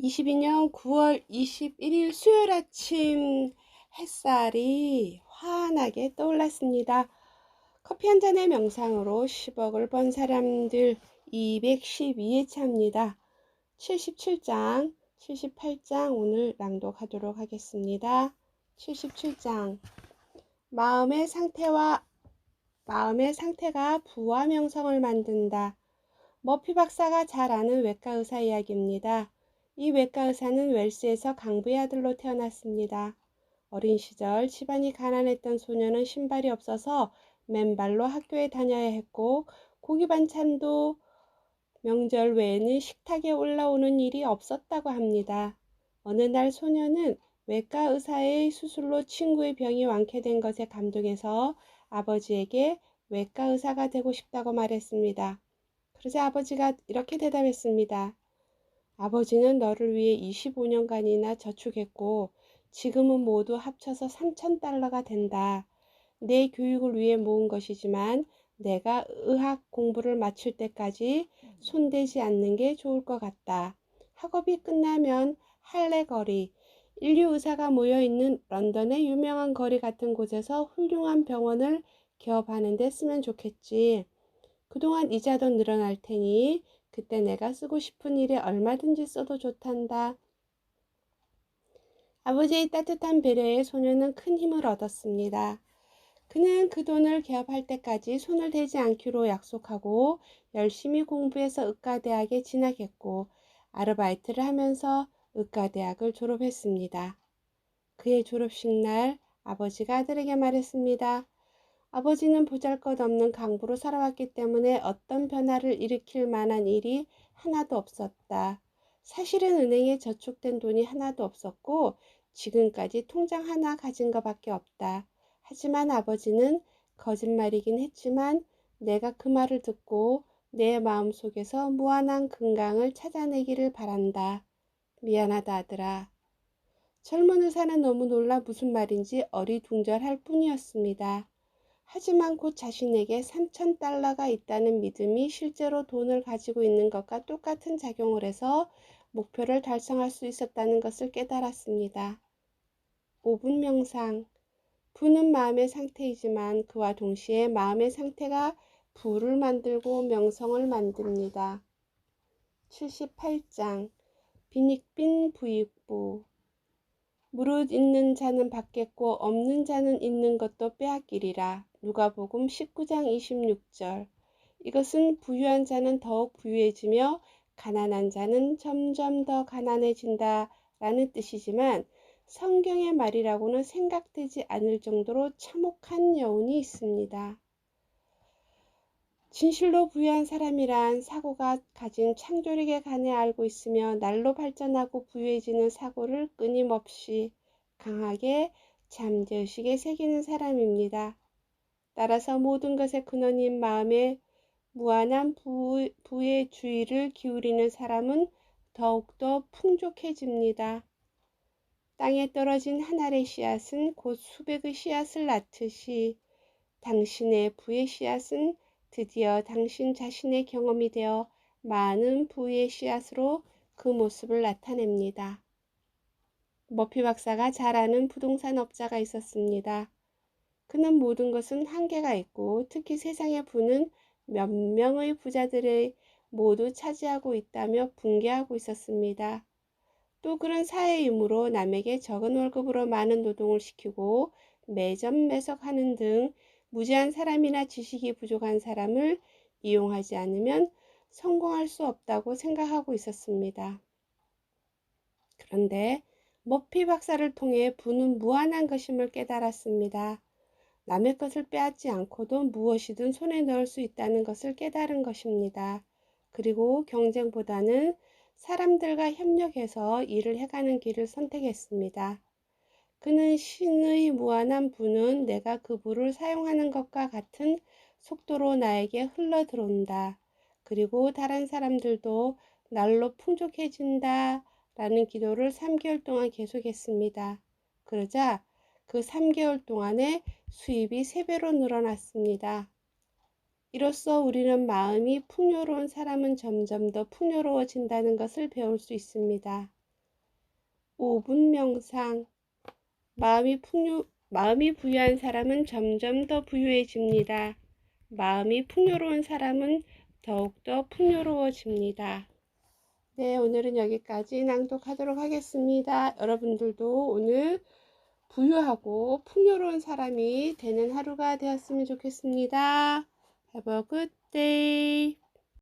22년 9월 21일 수요일 아침 햇살이 환하게 떠올랐습니다. 커피 한 잔의 명상으로 10억을 번 사람들 212회 차입니다. 77장, 78장 오늘 낭독하도록 하겠습니다. 77장 마음의 상태와 마음의 상태가 부와 명성을 만든다. 머피 박사가 잘 아는 외과 의사 이야기입니다. 이 외과 의사는 웰스에서 강부의 아들로 태어났습니다. 어린 시절 집안이 가난했던 소녀는 신발이 없어서 맨발로 학교에 다녀야 했고 고기 반찬도 명절 외에는 식탁에 올라오는 일이 없었다고 합니다. 어느 날 소녀는 외과 의사의 수술로 친구의 병이 완쾌된 것에 감동해서 아버지에게 외과 의사가 되고 싶다고 말했습니다. 그러자 아버지가 이렇게 대답했습니다. 아버지는 너를 위해 25년간이나 저축했고 지금은 모두 합쳐서 3천 달러가 된다. 내 교육을 위해 모은 것이지만 내가 의학 공부를 마칠 때까지 손대지 않는 게 좋을 것 같다. 학업이 끝나면 할래 거리, 인류 의사가 모여 있는 런던의 유명한 거리 같은 곳에서 훌륭한 병원을 개업하는 데 쓰면 좋겠지. 그동안 이자도 늘어날 테니 그때 내가 쓰고 싶은 일에 얼마든지 써도 좋단다. 아버지의 따뜻한 배려에 소녀는 큰 힘을 얻었습니다. 그는 그 돈을 개업할 때까지 손을 대지 않기로 약속하고 열심히 공부해서 의과대학에 진학했고 아르바이트를 하면서 의과대학을 졸업했습니다. 그의 졸업식 날 아버지가 아들에게 말했습니다. 아버지는 보잘것없는 강부로 살아왔기 때문에 어떤 변화를 일으킬 만한 일이 하나도 없었다. 사실은 은행에 저축된 돈이 하나도 없었고 지금까지 통장 하나 가진 것밖에 없다. 하지만 아버지는 거짓말이긴 했지만 내가 그 말을 듣고 내 마음속에서 무한한 건강을 찾아내기를 바란다. 미안하다 아들아. 젊은 의사는 너무 놀라 무슨 말인지 어리둥절할 뿐이었습니다. 하지만 곧 자신에게 3천 달러가 있다는 믿음이 실제로 돈을 가지고 있는 것과 똑같은 작용을 해서 목표를 달성할 수 있었다는 것을 깨달았습니다. 5분 명상. 부는 마음의 상태이지만 그와 동시에 마음의 상태가 부를 만들고 명성을 만듭니다. 78장 비닉빈 부익부 무릇 있는 자는 받겠고 없는 자는 있는 것도 빼앗기리라. 누가복음 19장 26절. 이것은 부유한 자는 더욱 부유해지며 가난한 자는 점점 더 가난해진다 라는 뜻이지만 성경의 말이라고는 생각되지 않을 정도로 참혹한 여운이 있습니다. 진실로 부유한 사람이란 사고가 가진 창조력에 관해 알고 있으며 날로 발전하고 부유해지는 사고를 끊임없이 강하게 잠재의식에 새기는 사람입니다. 따라서 모든 것의 근원인 마음에 무한한 부, 부의 주의를 기울이는 사람은 더욱더 풍족해집니다. 땅에 떨어진 한 알의 씨앗은 곧 수백의 씨앗을 낳듯이 당신의 부의 씨앗은 드디어 당신 자신의 경험이 되어 많은 부의 씨앗으로 그 모습을 나타냅니다. 머피 박사가 잘 아는 부동산 업자가 있었습니다. 그는 모든 것은 한계가 있고 특히 세상의 부는 몇 명의 부자들의 모두 차지하고 있다며 붕괴하고 있었습니다. 또 그런 사회이므로 남에게 적은 월급으로 많은 노동을 시키고 매점 매석하는 등 무지한 사람이나 지식이 부족한 사람을 이용하지 않으면 성공할 수 없다고 생각하고 있었습니다. 그런데 머피 박사를 통해 부는 무한한 것임을 깨달았습니다. 남의 것을 빼앗지 않고도 무엇이든 손에 넣을 수 있다는 것을 깨달은 것입니다. 그리고 경쟁보다는 사람들과 협력해서 일을 해가는 길을 선택했습니다. 그는 신의 무한한 부는 내가 그 부를 사용하는 것과 같은 속도로 나에게 흘러 들어온다. 그리고 다른 사람들도 날로 풍족해진다. 라는 기도를 3개월 동안 계속했습니다. 그러자 그 3개월 동안에 수입이 3배로 늘어났습니다. 이로써 우리는 마음이 풍요로운 사람은 점점 더 풍요로워진다는 것을 배울 수 있습니다. 5분 명상. 마음이 풍요, 마음이 부유한 사람은 점점 더 부유해집니다. 마음이 풍요로운 사람은 더욱더 풍요로워집니다. 네, 오늘은 여기까지 낭독하도록 하겠습니다. 여러분들도 오늘 부유하고 풍요로운 사람이 되는 하루가 되었으면 좋겠습니다. Have a good day.